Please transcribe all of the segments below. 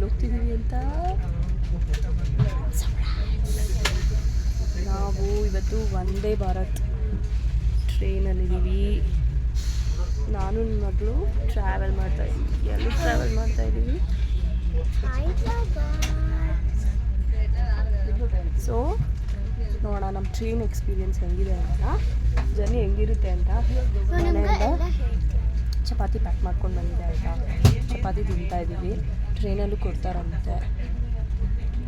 ಹೋಗ್ತಿದ್ದೀವಿ ಅಂತ ನಾವು ಇವತ್ತು ವಂದೇ ಭಾರತ್ ಟ್ರೈನಲ್ಲಿದ್ದೀವಿ ನಾನು ನನ್ನ ಮಗಳು ಟ್ರಾವೆಲ್ ಮಾಡ್ತಾ ಇದ್ದೀವಿ ಎಲ್ಲೂ ಟ್ರಾವೆಲ್ ಮಾಡ್ತಾ ಇದ್ದೀವಿ ಸೊ ನೋಡೋಣ ನಮ್ಮ ಟ್ರೈನ್ ಎಕ್ಸ್ಪೀರಿಯನ್ಸ್ ಹೆಂಗಿದೆ ಅಂತ. ಜರ್ನಿ ಹೆಂಗಿರುತ್ತೆ ಅಂತ. ಮನೆಯಿಂದ ಚಪಾತಿ ಪ್ಯಾಕ್ ಮಾಡ್ಕೊಂಡು ಬಂದಿದೆ ಆಯಿತಾ? ಚಪಾತಿ ತಿಂತಾ ಇದ್ದೀವಿ. ಟ್ರೈನಲ್ಲೂ ಕೊಡ್ತಾರಂತೆ.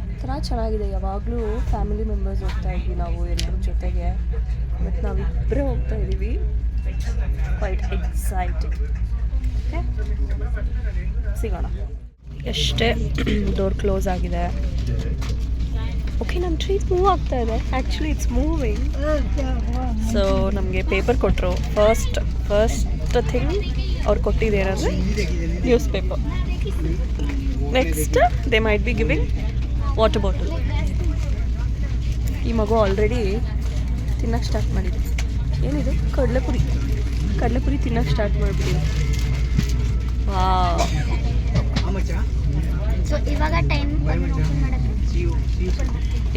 ಒಂಥರ ಚೆನ್ನಾಗಿದೆ. ಯಾವಾಗಲೂ ಫ್ಯಾಮಿಲಿ ಮೆಂಬರ್ಸ್ ಹೋಗ್ತಾ ಇದ್ವಿ ನಾವು ಎಲ್ಲರ ಜೊತೆಗೆ. ಮತ್ತು ನಾವಿಬ್ಬರೇ ಹೋಗ್ತಾ ಇದ್ದೀವಿ. ಕ್ವೈಟ್ ಎಕ್ಸೈಟೆಡ್ ಓಕೆ ಸಿಗೋಣ. ಎಷ್ಟೇ ಡೋರ್ ಕ್ಲೋಸ್ ಆಗಿದೆ. ಓಕೆ ನಮ್ಮ ಟ್ರೀಟ್ ಮೂವ್ ಆಗ್ತಾ ಇದೆ. ಆ್ಯಕ್ಚುಲಿ ಇಟ್ಸ್ ಮೂವಿಂಗ್ ಸೊ ನಮಗೆ ಪೇಪರ್ ಕೊಟ್ಟರು ಫಸ್ಟ್ ಫಸ್ಟ್ ಥಿಂಗ್ ಅವ್ರು ಕೊಟ್ಟಿದ್ದೇನೆಂದರೆ news paper. Next they might be giving water bottle ಈ ಮಗು ಆಲ್ರೆಡಿ ತಿನ್ನಕ್ಕೆ ಸ್ಟಾರ್ಟ್ ಮಾಡಿದೆ. ಏನಿದು? ಕಡಲೆಪುರಿ. ಕಡಲೆಪುರಿ ತಿನ್ನಕ್ಕೆ ಸ್ಟಾರ್ಟ್ ಮಾಡಿಬಿಡಿ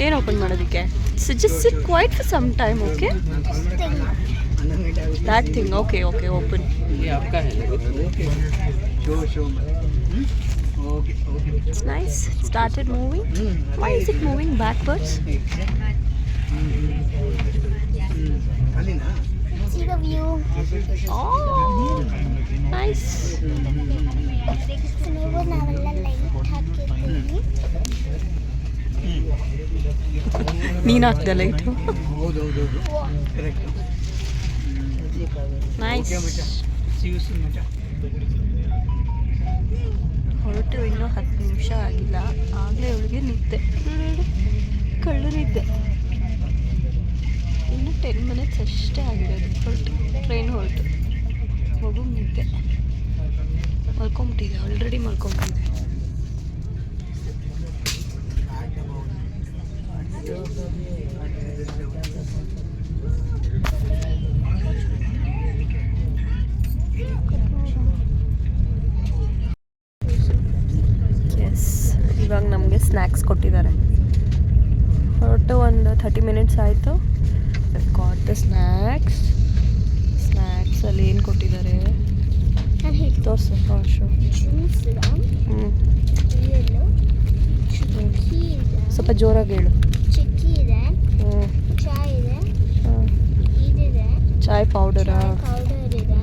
ಏನು ಓಪನ್ ಮಾಡೋದಕ್ಕೆ? So just sit quiet for some time okay That thing okay okay open ये आपका है show show okay okay it's nice started moving why is it moving backwards ಅಲ್ಲಿನಾ See the view. Nice So ನೀವು ನಾವೆಲ್ಲ light ಹಾಕಿರ್ತೀವಿ ನೀನು ಹಾಕ್ದೆ light ಹೌದು ಹೌದು ಹೌದು ಕರೆಕ್ಟ್ ಹೊರಟು ಇನ್ನೂ ಹತ್ತು ನಿಮಿಷ ಆಗಿಲ್ಲ. ಆಗಲೇ ಅವಳಿಗೆ ನಿದ್ದೆ. ಕಳ್ಳು ನಿದ್ದೆ. ಇನ್ನು ಟೆನ್ ಮಿನಿಟ್ಸ್ ಅಷ್ಟೇ ಆಗಿರೋದು. ಹೊರಟು. ಟ್ರೈನ್ ಹೊರಟು. ಮಗು ನಿದ್ದೆ. ಮಲ್ಕೊಂಬಿಟ್ಟಿದೆ ಆಲ್ರೆಡಿ ಮಲ್ಕೊಂಬಿಟ್ಟಿದೆ ಎಸ್ ಇವಾಗ ನಮಗೆ ಸ್ನ್ಯಾಕ್ಸ್ ಕೊಟ್ಟಿದ್ದಾರೆ ಹೊರಟು ಒಂದು ಥರ್ಟಿ ಮಿನಿಟ್ಸ್ ಆಯಿತು. ಕಾಟ್ ದ ಸ್ನ್ಯಾಕ್ಸ್ ಸ್ನ್ಯಾಕ್ಸಲ್ಲಿ ಏನು ಕೊಟ್ಟಿದ್ದಾರೆ? ತೋರಿಸು ಇದೆ. ಸ್ವಲ್ಪ ಜೋರಾಗಿ ಹೇಳು. ಚಿಕ್ಕಿ ಇದೆ. ಹ್ಞೂ ಚಾಯ್ ಪೌಡರಾ ಚಾಯ್ ಪೌಡರ್ ಇದೆ.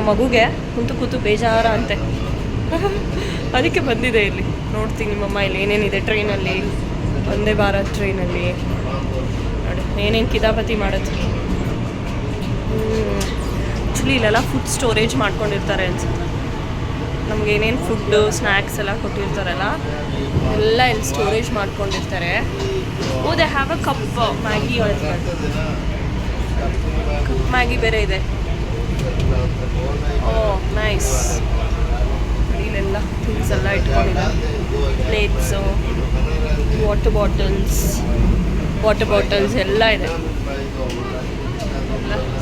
ನಮ್ಮ ಮಗುಗೆ ಕುಂತು ಕೂತು ಬೇಜಾರ ಅಂತೆ. ಅದಕ್ಕೆ ಬಂದಿದೆ ಇಲ್ಲಿ. ನೋಡ್ತೀನಿ ನಿಮ್ಮಮ್ಮ ಇಲ್ಲಿ ಏನೇನಿದೆ ಟ್ರೈನಲ್ಲಿ. ಒಂದೇ ಭಾರತ್ ಟ್ರೈನಲ್ಲಿ. ನೋಡಿ, ಏನೇನು ಕಿತಾಪತಿ ಮಾಡುತ್ತೆ. ಆ್ಯಕ್ಚುಲಿ ಇಲ್ಲೆಲ್ಲ ಫುಡ್ ಸ್ಟೋರೇಜ್ ಮಾಡ್ಕೊಂಡಿರ್ತಾರೆ ಅನ್ಸುತ್ತೆ. ನಮ್ಗೆ ಏನೇನು ಫುಡ್ಡು ಸ್ನ್ಯಾಕ್ಸ್ ಎಲ್ಲ ಕೊಟ್ಟಿರ್ತಾರಲ್ಲ, ಎಲ್ಲ ಇಲ್ಲಿ ಸ್ಟೋರೇಜ್ ಮಾಡ್ಕೊಂಡಿರ್ತಾರೆ. ಓ they have a cup Maggi cup Maggi ಬೇರೆ ಇದೆ. ಓ ನೈಸ್ ಇಲ್ಲೆಲ್ಲ ಥಿಂಗ್ಸ್ ಎಲ್ಲ ಇಟ್ಕೊಂಡಿದ್ದಾರೆ plates water bottles water bottles ಎಲ್ಲ ಇದೆ.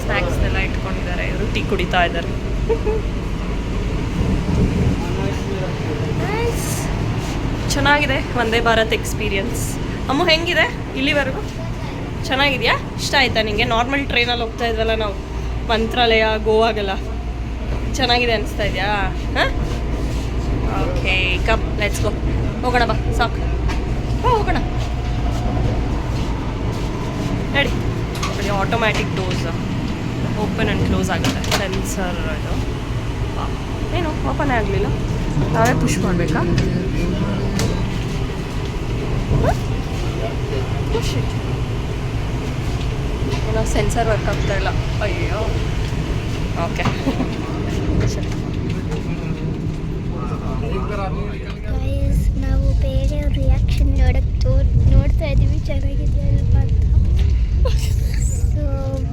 ಸ್ನ್ಯಾಕ್ಸ್ನೆಲ್ಲ ಇಟ್ಕೊಂಡಿದ್ದಾರೆ. ಇವರು ಟೀ ಕುಡಿತಾ ಇದ್ದಾರೆ. ಚೆನ್ನಾಗಿದೆ ವಂದೇ ಭಾರತ್ ಎಕ್ಸ್ಪೀರಿಯನ್ಸ್ ಅಮ್ಮ, ಹೆಂಗಿದೆ ಇಲ್ಲಿವರೆಗೂ? ಚೆನ್ನಾಗಿದೆಯಾ? ಇಷ್ಟ ಆಯ್ತಾ ನಿಮಗೆ ನಾರ್ಮಲ್ ಟ್ರೈನಲ್ಲಿ ಹೋಗ್ತಾ ಇದ್ವಲ್ಲ ನಾವು. ಮಂತ್ರಾಲಯ, ಗೋವಾಗೆಲ್ಲ. ಚೆನ್ನಾಗಿದೆ ಅನಿಸ್ತಾ ಇದೆಯಾ? ಹಾಂ? ಓಕೆ ಕಪ್ ಲೆಟ್ಸ್ ಗೋ ಹೋಗೋಣ, ಬಾ, ಸಾಕು. ಹಾಂ ಹೋಗೋಣ. ನಡಿ. ನೋಡಿ automatic doors open and close ಆಗುತ್ತೆ. ಸೆನ್ಸರ್ ಅದು. ಏನು ಓಪನ್ ಆಗಲಿಲ್ಲ. ನಾವೇ ಪುಷ್ ಮಾಡಬೇಕಾ? ಪುಷ್ ಏನೋ ಸೆನ್ಸರ್ ವರ್ಕ್ ಆಗ್ತಾ ಇಲ್ಲ. ಅಯ್ಯೋ. ಓಕೆ. ಸರಿ ನಾವು ಬೇರೆ ರಿಯಾಕ್ಷನ್ ನೋಡಕ್ ತೋ ನೋಡ್ತಾ ಇದ್ದೀವಿ. ಚೆನ್ನಾಗಿದೆ ಅಲ್ವಾ ಅಂತ. ಸೊ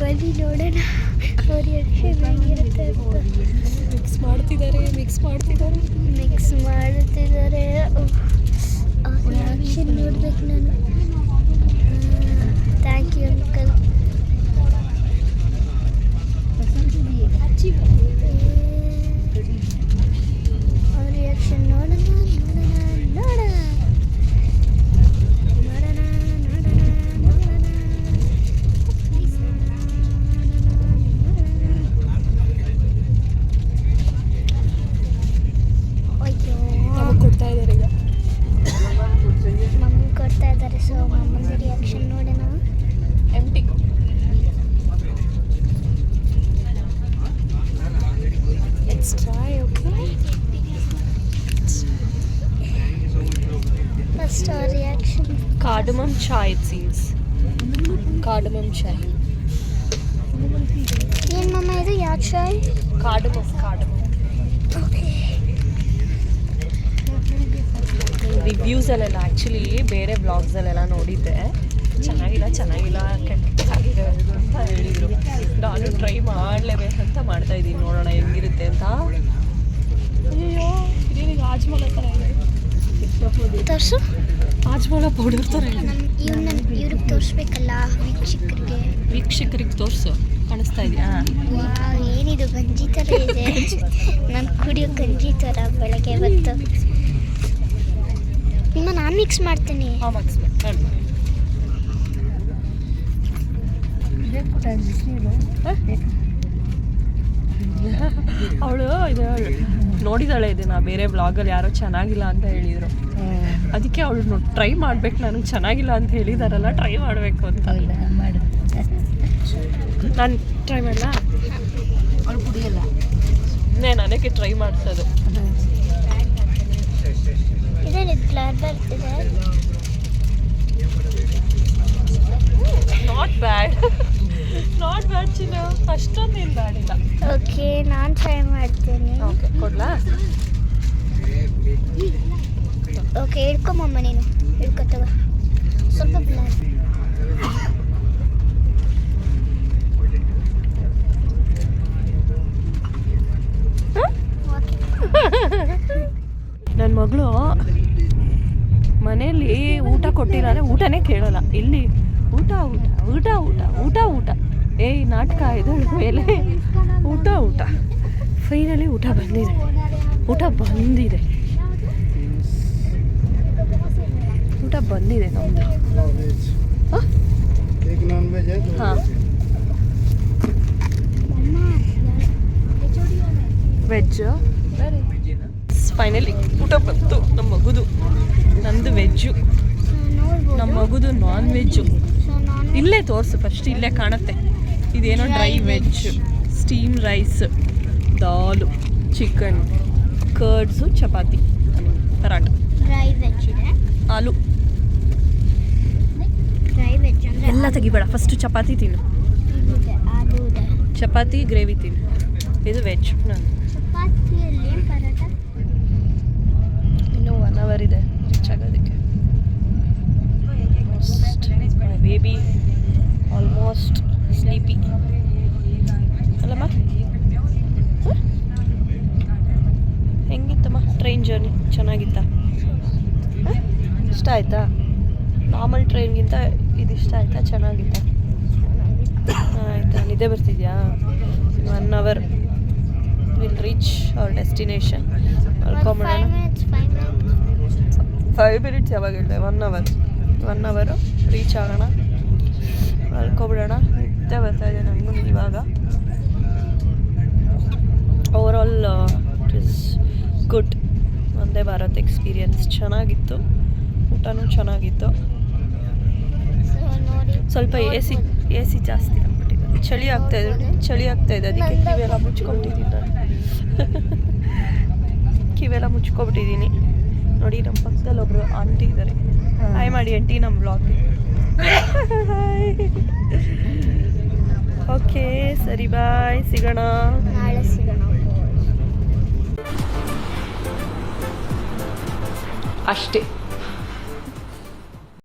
ಬನ್ನಿ ನೋಡೋಣ. ಅವ್ರ ರಿಯಾಕ್ಷನ್ ಹೇಗಿರುತ್ತೆ ಮಿಕ್ಸ್ ಮಾಡ್ತಿದ್ದಾರೆ ಮಿಕ್ಸ್ ಮಾಡ್ತಿದ್ದಾರೆ. ಮಿಕ್ಸ್ ಮಾಡುತ್ತಿದ್ದಾರೆ ಆ ರಿಯಾಕ್ಷನ್ ನೋಡ್ಬೇಕು ನಾನು. Let's try, okay? First reaction Cardamom chai, it seems. Cardamom chai. ಏನು ಮಮ್ಮ ಇದು ಯಾವ ಚಾಯ್ Cardamom, cardamom. ಓಕೆ ರಿವ್ಯೂಸಲ್ಲೆಲ್ಲ ಆ್ಯಕ್ಚುಲಿ ಬೇರೆ ವ್ಲಾಗ್ಸಲ್ಲೆಲ್ಲ ನೋಡಿದ್ದೆ ಚೆನ್ನಾಗಿಲ್ಲ ಚೆನ್ನಾಗಿಲ್ಲ ಕೆಟ್ಟಾಗಿದೆ ಅಂತ ಹೇಳಿದರು ನಾನು ಟ್ರೈ ಮಾಡಲೇಬೇಕಂತ ಮಾಡ್ತಾ ಇದ್ದೀನಿ. ನೋಡೋಣ ಹೆಂಗಿರುತ್ತೆ ಅಂತ. ಅಯ್ಯೋ ಇದೇನಿಗೆ ಆಜ್ಮಲ ಥರ ಇದೆ. ತೋರಿಸು. ಆಜ್ಮಲ ಪೌಡರ್ ಥರ ಇವ್ರಿಗೆ ತೋರಿಸ್ಬೇಕಲ್ಲ ವೀಕ್ಷಕರಿಗೆ. ವೀಕ್ಷಕರಿಗೆ ತೋರಿಸು. ಕಾಣಿಸ್ತಾ ಇದೆಯಾ? ಏನಿದು ಗಂಜಿ ಥರ ಇದೆ. ನಾನು ಕುಡಿಯೋ ಗಂಜಿ ಥರ ಬೆಳಗ್ಗೆ ಹೊತ್ತು. ಇನ್ನು ನಾನು ಮಿಕ್ಸ್ ಮಾಡ್ತೀನಿ. ಹಾಂ ಮಾರ್ಕ್ಸ್ ಅವಳು ಇದು ನೋಡಿದಾಳೆ ಇದನ್ನ ಬೇರೆ ಬ್ಲಾಗಲ್ಲಿ ಯಾರೋ ಚೆನ್ನಾಗಿಲ್ಲ ಅಂತ ಹೇಳಿದ್ರು. ಅದಕ್ಕೆ ಅವಳು ಟ್ರೈ ಮಾಡ್ಬೇಕು ನನಗೆ ಚೆನ್ನಾಗಿಲ್ಲ ಅಂತ ಹೇಳಿದಾರಲ್ಲ ಟ್ರೈ ಮಾಡಬೇಕು ಅಂತ. ನಾನು ಟ್ರೈ ಮಾಡಲ್ಲ ಅವಳು ಕುಡಿಯಲ್ಲ. ಇನ್ನೇ ನನಗೆ ಟ್ರೈ ಮಾಡಿಸೋದು. ನಾಟ್ ಬ್ಯಾಡ್ ನಾಟ್ ಬ್ಯಾಡ್ ಚಿನ್ನ. ಅಷ್ಟೊಂದೇನು ಬ್ಯಾಡ್ ಇಲ್ಲ ಓಕೆ ನಾನು ಟ್ರೈ ಮಾಡ್ತೀನಿ. ಓಕೆ ಕೊಡ್ಲಾ? ಓಕೆ ಹಿಡ್ಕೊಂಬಮ್ಮ ನೀನು. ಹಿಡ್ಕೊತವ. ಸ್ವಲ್ಪ ಬ್ಲಾಕ್ ನನ್ನ ಮಗಳು ಮನೆಯಲ್ಲಿ ಊಟ ಕೊಟ್ಟಿಲ್ಲ ಅಂದರೆ ಊಟನೇ ಕೇಳೋಲ್ಲ. ಇಲ್ಲಿ ಊಟ ಊಟ ಊಟ ಊಟ ಊಟ ಊಟ. ಏಯ್, ನಾಟಕ ಇದಳ ಮೇಲೆ ಊಟ ಊಟ. ಫೈನಲಿ ಊಟ ಬಂದಿದೆ. ಊಟ ಬಂದಿದೆ. ಊಟ ಬಂದಿದೆ ನಮ್ದು. ಹಾಂ? ವೆಜ್ ಫೈನಲಿ ಊಟ ಬಂತು. ನಮ್ಮ ಮಗುದು. ನಂದು ವೆಜ್ಜು ನಮ್ಮ ಮಗುದು ನಾನ್ ವೆಜ್ಜು ಇಲ್ಲೇ ತೋರಿಸು ಫಸ್ಟ್ ಇಲ್ಲೇ ಕಾಣುತ್ತೆ. ಇದೇನೋ dry veg steam rice dal chicken curds chapati paratha dry veg ಇದೆ? ಆಲು. ಡ್ರೈ ವೆಜ್ ಎಲ್ಲ ತೆಗಿಬೇಡ ಫಸ್ಟ್ ಚಪಾತಿ ತಿನ್ನು. ಚಪಾತಿ ಗ್ರೇವಿ ತಿನ್ನು. ಇದು ವೆಜ್ ನಾನು ಇನ್ನೂ ಒನ್ ಅವರ್ ಇದೆ ರೀಚ್ ಆಗೋದಕ್ಕೆ. ಬೇಬಿ ಆಲ್ಮೋಸ್ಟ್ ಸ್ಲೀಪಿ ಅಲ್ಲಮ್ಮ? ಹೆಂಗಿತ್ತಮ್ಮ? ಟ್ರೈನ್ ಜರ್ನಿ ಚೆನ್ನಾಗಿತ್ತ? ಇಷ್ಟ ಆಯ್ತಾ? ನಾರ್ಮಲ್ ಟ್ರೈನ್ಗಿಂತ ಇದು ಇಷ್ಟ ಆಯ್ತಾ? ಚೆನ್ನಾಗಿತ್ತಾ? ಆಯ್ತಾ? ನಿದ್ದೆ ಬರ್ತಿದ್ಯಾ? One hour will reach our destination ಮಲ್ಕೊಂಬಿಡೋಣ five minutes ಯಾವಾಗ ಹೇಳಿದೆ? One hour one hour reach ಆಗೋಣ. ಮಲ್ಕೊಬಿಡೋಣ ನಿದ್ದೆ ಬರ್ತಾ ಇದೆ ನನಗೂ ಇವಾಗ. Overall it is good ಒಂದೇ ಭಾರತ್ ಎಕ್ಸ್ಪೀರಿಯನ್ಸ್ ಚೆನ್ನಾಗಿತ್ತು. ಊಟನೂ ಚೆನ್ನಾಗಿತ್ತು. ಸ್ವಲ್ಪ ಎ ಸಿ ಎ ಸಿ ಜಾಸ್ತಿ ಆಗ್ಬಿಟ್ಟಿದೆ. ಚಳಿ ಆಗ್ತಾ ಇದೆ. ಚಳಿ ಆಗ್ತಾ ಇದೆ ಅದಕ್ಕೆ ಕಿವೆಲ್ಲ ಮುಚ್ಕೊಬಿಟ್ಟಿದ್ದೀನಿ ನಾನು. ಕಿವೆಲ್ಲ ಮುಚ್ಕೊಬಿಟ್ಟಿದ್ದೀನಿ. ನೋಡಿ ನಮ್ಮ ಪಕ್ಕದಲ್ಲಿ ಒಬ್ರು ಆಂಟಿ ಇದ್ದಾರೆ ಹಾಯ್ ಮಾಡಿ ಆಂಟಿ ನಮ್ಮ ಬ್ಲಾಗ್ಗೆ ಓಕೆ ಸರಿ ಬಾಯ್ ಸಿಗೋಣ. ನಾಳೆ ಸಿಗೋಣ. ಅಷ್ಟೇ.